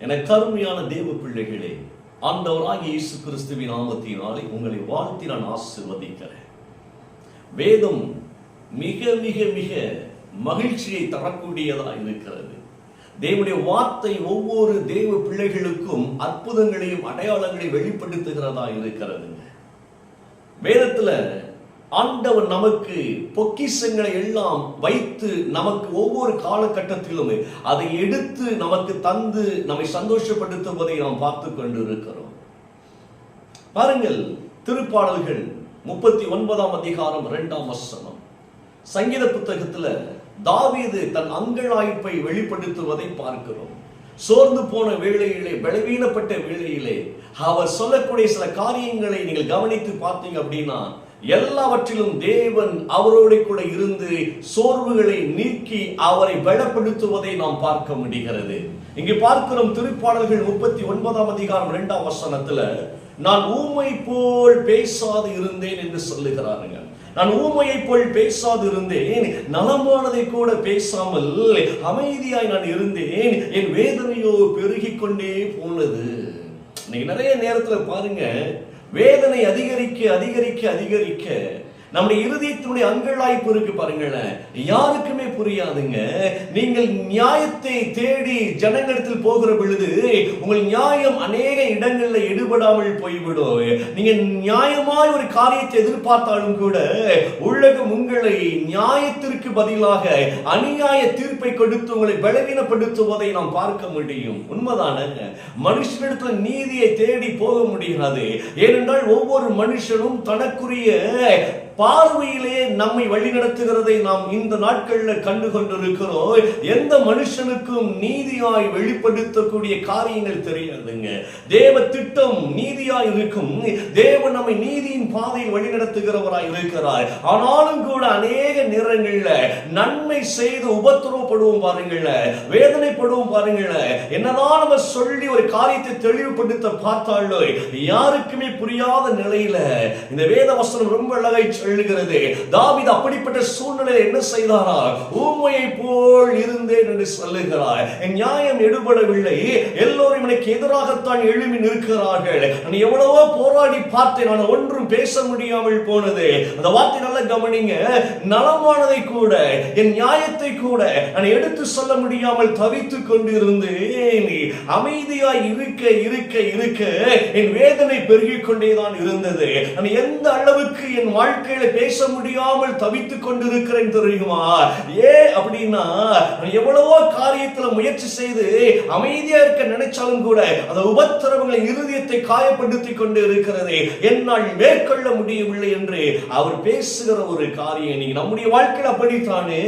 என கருமையான தேவ பிள்ளைகளே ஆண்டவராகிய இயேசு கிறிஸ்துவின் நாமத்தினாலே உங்களை வாழ்த்தி நான் ஆசிர்வதிக்கிறேன். வேதம் மிக மிக மிக மகிழ்ச்சியை தரக்கூடியதா இருக்கிறது. தேவனுடைய வார்த்தை ஒவ்வொரு தேவ பிள்ளைகளுக்கும் அற்புதங்களையும் அடையாளங்களையும் வெளிப்படுத்துகிறதா இருக்கிறதுங்க. வேதத்துல ஆண்டவன் நமக்கு பொக்கிஷங்களை எல்லாம் வைத்து நமக்கு ஒவ்வொரு காலகட்டத்திலும் அதை எடுத்து நமக்கு தந்து நம்மை சந்தோஷப்படுத்துவதை நாம் பார்த்து கொண்டு இருக்கிறோம் பாருங்கள் திருப்பாடல்கள் முப்பத்தி ஒன்பதாம் அதிகாரம் இரண்டாம் வசனம். சங்கீத புத்தகத்துல தாவீது தன் அங்கலாய்ப்பை வெளிப்படுத்துவதை பார்க்கிறோம். சோர்ந்து போன வேளையிலே பலவீனப்பட்ட வேளையிலே அவர் சொல்லக்கூடிய சில காரியங்களை நீங்கள் கவனித்து பார்த்தீங்க அப்படின்னா எல்லாவற்றிலும் தேவன் அவரோட கூட இருந்து சோர்வுகளை நீக்கி அவரை பலப்படுத்துவதை நாம் பார்க்க முடிகிறது. இங்கே பார்க்கிறோம் திருப்பாடல்கள் முப்பத்தி ஒன்பதாம் அதிகாரம் இரண்டாம் வசனத்துல நான் ஊமை போல் பேசாது இருந்தேன் என்று சொல்லுகிறாருங்க. நான் ஊமையை போல் பேசாது இருந்தேன் நலமானதை கூட பேசாமல் அமைதியாய் நான் இருந்தேன் என் வேதனையோ பெருகிக் கொண்டே போனது. இன்னைக்கு நிறைய நேரத்துல பாருங்க வேதனை அதிகரிக்க அதிகரிக்க அதிகரிக்க நம்முடைய இருதயத்தினுடைய அங்கலாய்ப்பு இருக்கு பாருங்களேன். யாருக்குமே புரியாதுங்க. நீங்கள் நியாயத்தை தேடி ஜனங்களிடத்தில் போகிற பொழுது உங்கள் நியாயம் அநேக இடங்கள்ல எடுபடாமல் போய்விடும். நீங்க நியாயமாய் ஒரு காரியத்தை எதிர்பார்த்தாலும் கூட உலகம் உங்களை நியாயத்திற்கு பதிலாக அநியாய தீர்ப்பை கொடுத்து உங்களை பலவீனப்படுத்துவதை நாம் பார்க்க முடியும். உண்மைதானங்க. மனுஷனிடத்துல நீதியை தேடி போக முடியாது. ஏனென்றால் ஒவ்வொரு மனுஷனும் தனக்குரிய பார்வையிலே நம்மை வழிநடத்துகிறதை நாம் இந்த நாட்கள்ல கண்டு கொண்டிருக்கிறோம் எந்த மனுஷனுக்கும் நீதியாய் வெளிப்படுத்தக்கூடிய காரியங்கள் தெரியாதுங்க. தேவ திட்டம் நீதியாய் இருக்கும். தேவன் நம்மை நீதியின் பாதையில் வழிநடத்துகிறவராய் இருக்கிறார். ஆனாலும் கூட அநேக நிறங்கள்ல நன்மை செய்து உபத்திரவப்படுவோம் பாருங்கள வேதனைப்படுவோம் பாருங்கள என்னதான் நம்ம சொல்லி ஒரு காரியத்தை தெளிவுபடுத்த பார்த்தாலோ யாருக்குமே புரியாத நிலையில இந்த வேத வசனம் ரொம்ப அழகாய் சொல்லுகிறது தாவீது அப்படிப்பட்ட சூழ்நிலையில் என்ன செய்தாரா? ஊமையை போல் இருந்தேன் என்று சொல்லுகிறார் என் நியாயம் எடுபடவில்லை. எல்லோரும் எனக்கு எதிராகத்தான் எழுமி நிற்கிறார்கள். நான் எவ்வளவோ போராடி பார்த்தேன். நான் ஒன்றும் பேச முடியாமல் போனது. அந்த வார்த்தை நல்ல கவனிங்க. நலமானதை கூட என் நியாயத்தை கூட நான் எடுத்து சொல்ல முடியாமல் தவித்துக் கொண்டிருந்தேன். அமைதியாய் இருக்க இருக்க இருக்க என் வேதனை பெருகிக் கொண்டேதான் இருந்தது. நான் எந்த அளவுக்கு என் வாழ்க்கை வார்த்தைகளை பேச முடியாமல் தவித்துக் கொண்டிருக்கிறேன் தெரியுமா ஏ அப்படின்னா எவ்வளவோ காரியத்துல முயற்சி செய்து அமைதியா இருக்க நினைச்சாலும் கூட அந்த உபத்திரவங்களை இருதயத்தை காயப்படுத்தி கொண்டு இருக்கிறது. என்னால் மேற்கொள்ள முடியவில்லை என்று அவர் பேசுகிற ஒரு காரியம். நீங்க நம்முடைய வாழ்க்கையில் அப்படித்தானே?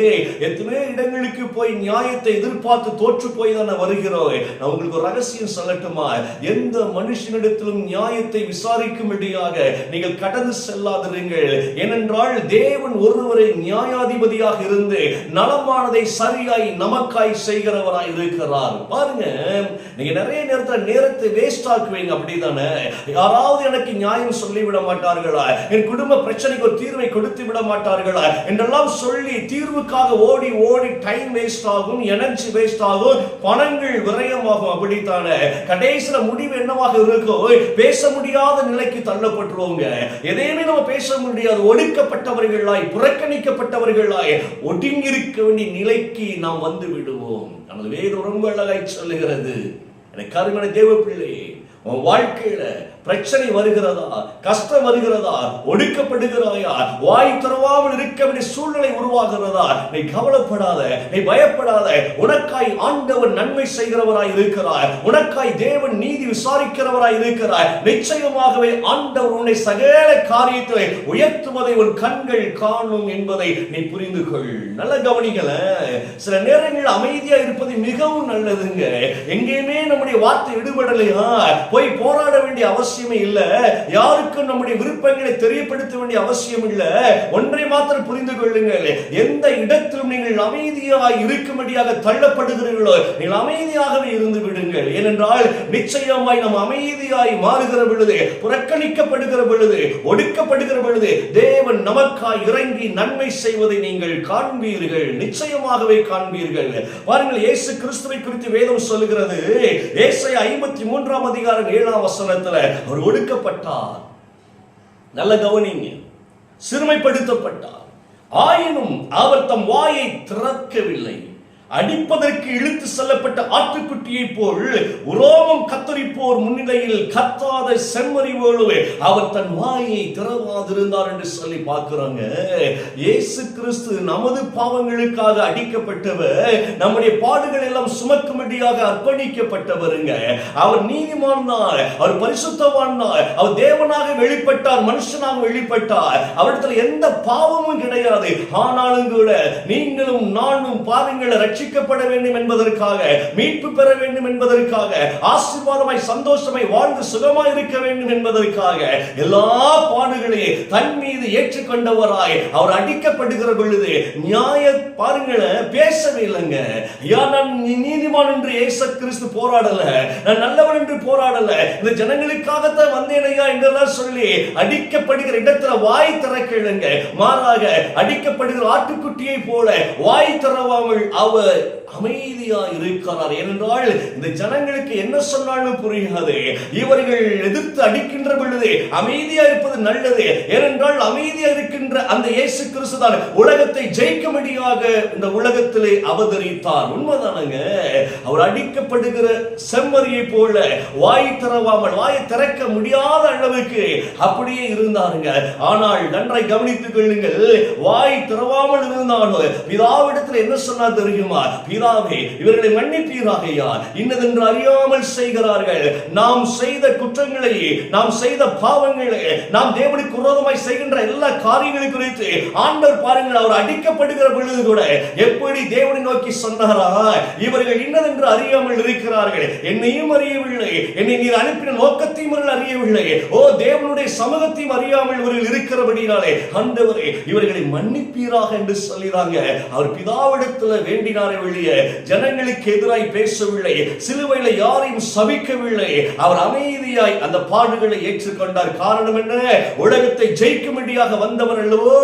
எத்தனை இடங்களுக்கு போய் நியாயத்தை எதிர்பார்த்து தோற்று போய் தானே வருகிறோம் நான் உங்களுக்கு ஒரு ரகசியம் சொல்லட்டுமா? எந்த மனுஷனிடத்திலும் நியாயத்தை விசாரிக்கும்படியாக நீங்கள் கடந்து செல்லாதிருங்கள். ஏனென்றால் தேவன் ஒருவரை நியாயாதிபதியாக இருந்து நலமானதை சரியாய் நமக்காய் செய்கிறவராய் இருக்கிறார். பாருங்க நீங்க நிறைய நேரத்தில் நேரத்தை வேஸ்ட் ஆக்குவீங்க அப்படிதானே? யாராவது எனக்கு நியாயம் சொல்லிவிட மாட்டார்களா? என் குடும்ப பிரச்சனைக்கு ஒரு தீர்வை கொடுத்து விட மாட்டார்களா? என்றெல்லாம் சொல்லி தீர்வுக்காக ஓடி ஓடி டைம் வேஸ்ட் ஆகும் எனர்ஜி வேஸ்ட் ஆகும் பணங்கள் விரயமாகும் அப்படித்தானே? கடைசியில் முடிவு என்னவாக இருக்கும்? பேச முடியாத நிலைக்கு தள்ளப்பட்டுருவோங்க. எதையுமே நம்ம பேச முடியாது. ஒடுக்கப்பட்டவர்களாய் புறக்கணிக்கப்பட்டவர்களாய் ஒடுங்கியிருக்க வேண்டிய நிலைக்கு நாம் வந்து விடுவோம். நமது வேதம் ரொம்ப அழகாய் சொல்லுகிறது. எனக்கு கருமன தேவ பிள்ளையே உன் வாழ்க்கையில பிரச்சனை வருகிறதா? கஷ்டம் வருகிறதா? ஒடுக்கப்படுகிறாயா வாய் தரவாமல் இருக்க வேண்டிய சூழ்நிலை உருவாகிறதா? நீ கவலைப்படாத நீ பயப்படாத. உனக்காய் ஆண்டவன் நன்மை செய்கிறவராய் இருக்கிறார். உனக்காய் தேவன் நீதி விசாரிக்கிறவராய் இருக்கிறார். நிச்சயமாகவே ஆண்டவர் உன்னை சகல காரியத்தை உயர்த்துவதை உன் கண்கள் காணும் என்பதை நீ புரிந்து கொள். நல்ல கவனிக்கல சில நேரங்களில் அமைதியா இருப்பது மிகவும் நல்லதுங்க. எங்கேயுமே நம்முடைய வார்த்தை விடுபடலையா போய் போராட வேண்டிய அவசியம் இல்ல. யாருக்கும் நம்முடைய விருப்பங்களை தெரியப்படுத்த வேண்டிய அவசியம் இல்லை. ஒன்றை மாத்திரம் புரிந்து கொள்ளுங்கள். எந்த இடத்திலும் நீங்கள் அமைதியாய் இருக்கும்படியாக தள்ளப்படுகிறீர்களோ நீங்கள் அமைதியாகவே இருந்து விடுங்கள். ஏனென்றால் நிச்சயமாய் நாம் அமைதியாய் மாறுகிற பொழுது புறக்கணிக்கப்படுகிற பொழுது ஒடுக்கப்படுகிற பொழுது தேவன் நமக்காய் இறங்கி நன்மை செய்வதை நீங்கள் காண்பீர்கள். நிச்சயமாகவே காண்பீர்கள். பாருங்கள் இயேசு கிறிஸ்துவை குறித்து வேதம் சொல்லுகிறது. ஏசை ஐம்பத்தி மூன்றாம் அதிகாரம் ஏழாம் வசனத்துல அவர் ஒடுக்கப்பட்டார். நல்ல கவனிங்க. சிறுமைப்படுத்தப்பட்டார். ஆயினும் அவர் தம் வாயை திறக்கவில்லை. அடிப்பதற்கு இழுத்து செல்லப்பட்ட ஆட்டுக்குட்டியை போல் உரோமம் கத்தரிப்போர் முன்னிலையில் கத்தாத செம்மறி அவர் தன் வாயை திறவாதிருந்தார் என்று சொல்லி பார்க்கிறாங்க. இயேசு கிறிஸ்து நமது பாவங்களுக்காக அடிக்கப்பட்டவர் நம்முடைய பாடுகள் எல்லாம் சுமக்கும்படியாக அர்ப்பணிக்கப்பட்டவருங்க. அவர் நீதிமான் தான் அவர் பரிசுத்தவான் தான் அவர் தேவனாக வெளிப்பட்டார் மனுஷனாக வெளிப்பட்டார். அவரிடத்துல எந்த பாவமும் கிடையாது. ஆனாலும் கூட நீங்களும் நானும் பாருங்கள் ரட்சிக்கப்பட வேண்டும் என்பதற்காக மீட்பு பெற வேண்டும் என்பதற்காக ஆசீர்வாதமாய் சந்தோஷமாய் வாழ்ந்து சுகமாய் இருக்க வேண்டும் என்பதற்காக எல்லா பாடுகளையும் தன் மீது ஏற்றுக்கொண்டவராய் அவர் அடிக்கப்படுகிற பொழுது நியாய பாருங்களேன் பேசவே இல்லைங்க. ஐயா நான் நீதிமான் என்று ஏச கிறிஸ்து போராடல. நான் நல்லவன் என்று போராடல. இந்த ஜனங்களுக்காகத்தான் வந்தேன் ஐயா என்றெல்லாம் சொல்லி அடிக்கப்படுகிற இடத்துல வாய் திறக்கலுங்க மாறாக அடிக்கப்படுகிற ஆட்டுக்குட்டியை போல வாய் திறவாமல் அவர் அமைதியா இருக்கிறார் ஏனென்றால் இந்த ஜனங்களுக்கு என்ன சொன்னாலும் புரியாது. இவர்கள் எதிர்த்து அடிக்கின்ற பொழுது அமைதியா இருப்பது நல்லது. ஏனென்றால் அமைதியா இருக்கின்ற அந்த இயேசு கிறிஸ்து தான் உலகத்தை ஜெயிக்கும்படியாக இந்த உலகத்திலே அவதரித்தார். உண்மைதானங்க? அவர் அடிக்கப்படுகிற செம்மறியை போல வாய் திறவாமல் வாயை திறக்க முடியாத அளவுக்கு அப்படியே இருந்தாருங்க. ஆனால் நன்றாய் கவனித்துக் கொள்ளுங்கள் வாய் திறவாமல் இருந்தாலும் பிதாவிடத்தில் என்ன சொன்னால் தெரியுமா? சொல்லுகிறார் பிதாவே இவர்களை மன்னிப்பீராக இன்னதென்று அறியாமல் செய்கிறார்கள். நாம் செய்த குற்றங்களை நாம் செய்த பாவங்களை நாம் தேவனுக்கு விரோதமாய் செய்கின்ற எல்லா காரியங்களை குறித்து ஆண்டவர் பாருங்கள் அவர் அடிக்கப்படுகிற பொழுது கூட எப்படி தேவனை நோக்கி சொன்னாரா இவர்கள் இன்னதென்று அறியாமல் இருக்கிறார்கள். என்னையும் அறியவில்லை. என்னை நீர் அனுப்பின நோக்கத்தையும் இவர்கள் அறியவில்லை. ஓ தேவனுடைய சமூகத்தையும் அறியாமல் இவர்கள் இருக்கிறபடினாலே ஆண்டவரே இவர்களை மன்னிப்பீராக என்று சொல்லிறாங்க அவர் பிதாவிடத்தில் வேண்டினார். வெளியே ஜனங்களுக்கு எதிராய் பேசவில்லை சிலுவையில யாரையும் சபிக்கவில்லை. அவர் அமைதியாய் அந்த பாடுகளை ஏற்றுக்கொண்டார். காரணம் என்ன? உலகத்தை ஜெயிக்கும்படியாக வந்தவர் அல்லவோ?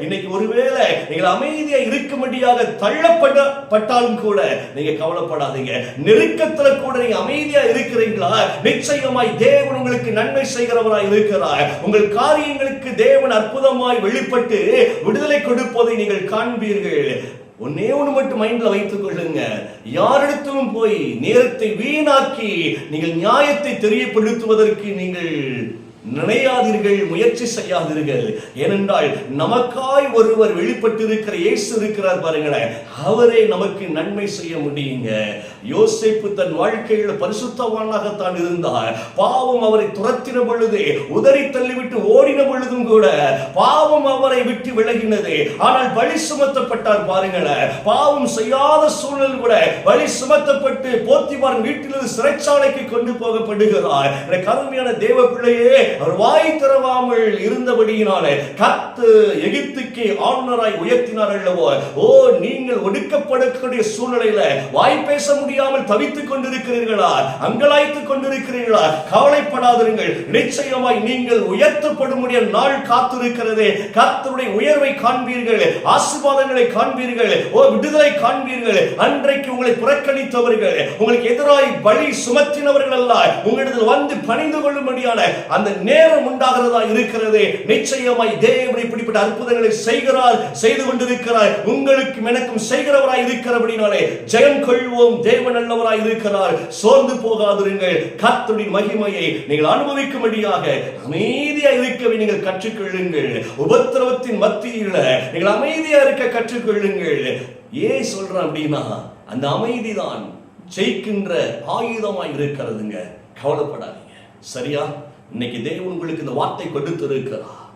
இன்னைக்கு ஒருவேளை நீங்கள் அமைதியா இருக்கும்படியாக தள்ளப்பட்டாலும் கூட நீங்க கவலைப்படாதீங்க. நெருக்கத்துல கூட நீங்க அமைதியா இருக்கிறீங்களா? நிச்சயமாய் தேவன் உங்களுக்கு நன்மை செய்கிறவராய் இருக்கிறார். உங்கள் காரியங்களுக்கு தேவன் அற்புதமாய் வெளிப்பட்டு விடுதலை கொடுப்பதை நீங்கள் காண்பீர்கள். ஒன்னே ஒன்று மட்டும் மைண்டில் வைத்துக் கொள்ளுங்க. யாரிடத்திலும் போய் நேரத்தை வீணாக்கி நீங்கள் நியாயத்தை தெரியப்படுத்துவதற்கு நீங்கள் நினையாதீர்கள் முயற்சி செய்யாதீர்கள். ஏனென்றால் நமக்காய் ஒருவர் வெளிப்பட்டிருக்கிற இயேசு இருக்கிறார் பாருங்களேன். அவரே நமக்கு நன்மை செய்ய முடியுங்க. யோசிப்பு தன் வாழ்க்கையில் பரிசுத்தவானாகத்தான் இருந்தார். பாவம் அவரை துரத்தின பொழுது உதறி தள்ளிவிட்டு ஓடின பொழுதும் கூட பாவம் அவரை விட்டு விலகினது. ஆனால் பலி சுமத்தப்பட்டார் பாருங்களேன். பாவம் செய்யாத சூழல் கூட பலி சுமத்தப்பட்டு போத்திவான் வீட்டிலிருந்து சிறைச்சாலைக்கு கொண்டு போகப்படுகிறார். கருமையான தேவ பிள்ளையே வாய் திறவாமல் இருந்தபடியினாலே கத்து எகிப்துக்கு ஆளுநராய் உயர்த்தினார் அல்லவோ? ஓ நீங்கள் ஒடுக்கப்படக்கூடிய சூழ்நிலையில வாய் பேச முடியாமல் தவித்துக் கொண்டிருக்கிறீர்களா? அங்கலாய்த்துக் கொண்டிருக்கிறீர்களா? கவலைப்படாதிருங்கள். நிச்சயமாய் நீங்கள் உயர்த்தப்படுமுடிய நாள் காத்திருக்கிறது. கத்தருடைய உயர்வை காண்பீர்கள். ஆசீர்வாதங்களை காண்பீர்கள். ஓ விடுதலை காண்பீர்கள். அன்றைக்கு உங்களை புறக்கணித்தவர்கள். உங்களுக்கு எதிராய் பலி சுமத்தினவர்கள் அல்ல. உங்களிடத்தில் வந்து பணிந்து கொள்ளும்படியான அந்த நேரம் உண்டாகிறதா இருக்கிறது. நிச்சயமாய் தேவன் இப்படிப்பட்ட அற்புதங்களை செய்கிறார் செய்து கொண்டிருக்கிறார். உங்களுக்கு எனக்கும் செய்கிறவராய் இருக்கிறபடினாலே ஜெயம் கொள்வோம் தேவன் நல்லவராய் இருக்கிறார். சோர்ந்து போகாதிருங்கள். கர்த்தருடைய மகிமையை நீங்கள் அனுபவிக்கும்படியாக அமைதியா இருக்கவே நீங்கள் கற்றுக்கொள்ளுங்கள். உபத்திரவத்தின் மத்தியில நீங்கள் அமைதியா இருக்க கற்றுக்கொள்ளுங்கள். ஏன் சொல்றேன் அப்படின்னா அந்த அமைதிதான் ஜெயிக்கின்ற ஆயுதமாய் இருக்கிறதுங்க. கவலைப்படாதீங்க. சரியா? இன்னைக்கு தேவன் உங்களுக்கு இந்த வார்த்தை கொடுத்திருக்கிறார்.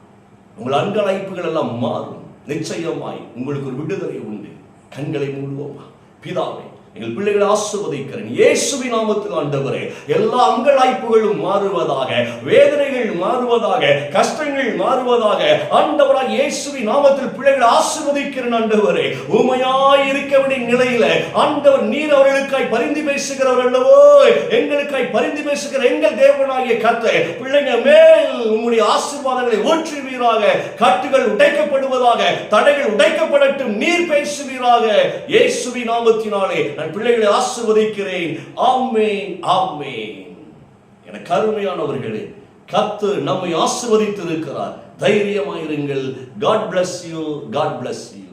உங்கள் அன்களைப்புகள் எல்லாம் மாறும். நிச்சயமாய் உங்களுக்கு ஒரு விடுதலை உண்டு. கண்களை மூடுவோமா? பிதாவை எங்கள் பிள்ளைகளை ஆசிர்வதிக்கிறேன். இயேசுவி நாமத்தில் ஆண்டவரே எல்லா அங்கலாய்ப்புகளும் மாறுவதாக வேதனைகள் மாறுவதாக கஷ்டங்கள் மாறுவதாக ஆண்டவராக இயேசுவி நாமத்தில் பிள்ளைகளை ஆசிர்வதிக்கிறேன் ஆண்டவரே. உமையாய் இருக்க வேண்டிய நிலையில ஆண்டவர் நீர் அவர்களுக்காய் பரிந்து பேசுகிறவர் அல்லவோ? எங்களுக்காய் பரிந்து பேசுகிற எங்கள் தேவனாகிய கத்தை பிள்ளைங்க மேல் உங்களுடைய ஆசீர்வாதங்களை ஊற்றுவீராக கட்டுகள் உடைக்கப்படுவதாக தடைகள் உடைக்கப்படட்டும் நீர் பேசுவீராக. இயேசுவி நாமத்தினாலே நான் பிள்ளைகளை ஆசிர்வதிக்கிறேன். ஆமேன் ஆமேன். எனக்கு அருமையானவர்களே கத்து நம்மை ஆசிர்வதித்திருக்கிறார். தைரியமாயிருங்கள். God bless you God bless you